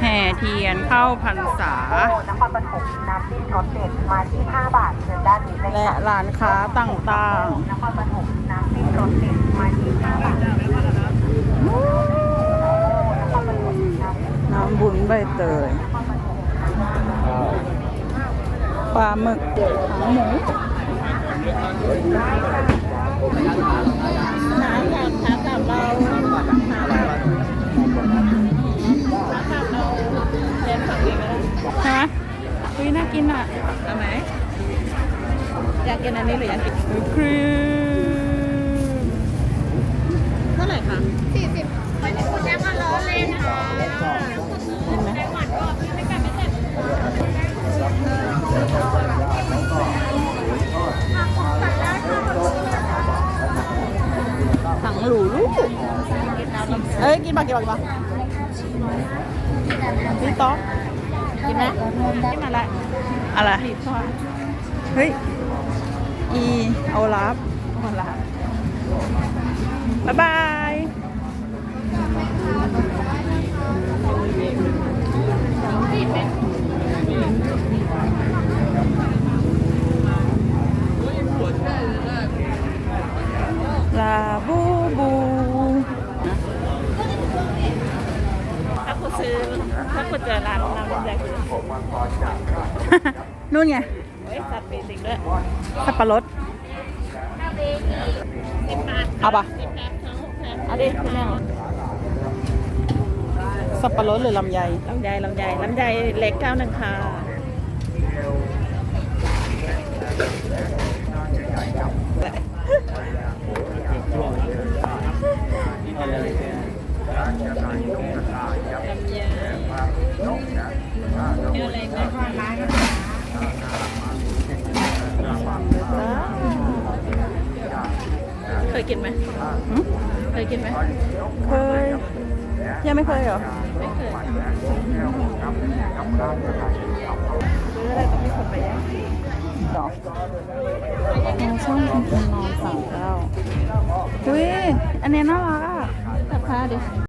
แห่เทียนเข้าพรรษา นครปฐมน้ำจิ้มรสเด็ดมาที่ 5 บาทเชิญด้านนี้เลยและค่ะร้านค้าต่างนครปฐมน้ำจิ้มรสเด็ดมาที่ 5 บาทนครปฐมน้ำจิ้มๆ น้ำบุญใบเตยปลาหมึกหาหมูน้ำกับขากับเรา อุ้ยน่ากินอะเอาไหมอยากกินอันนี้หรืออยากกินครีมเท่าไหร่คะเห็นไหมถังหลูลูกเอ้ยกินปะกินปะกินปะพี่ต๊อก กินไหมกินอะไรอะไรเฮ้ยอีเอาลับเอาลับบ๊ายบาย ลาบูบู ถ้าคุณซื้อ ถ้า คุณเจอร้านน้ำลำไยคือนู่นไงเฮ้ยสัตว์ปีสิงด้วยสับปะรดเอาปะเอาดิคุณแม่สับปะรดหรือลำไยลำไยลำไยลำไยเล็กเก้าหนึ่งค่ะลำไย กินไหมหืมเคยกินไหมเคยยังไม่เคยเหรอ ไม่เคยซื้ออะไรต้องมีคนไปแย่งหรอเราช่องคุณนอนสั่งเก้าอุ้ยอันเนี้ยน่ารักอะตัดผ้าดิ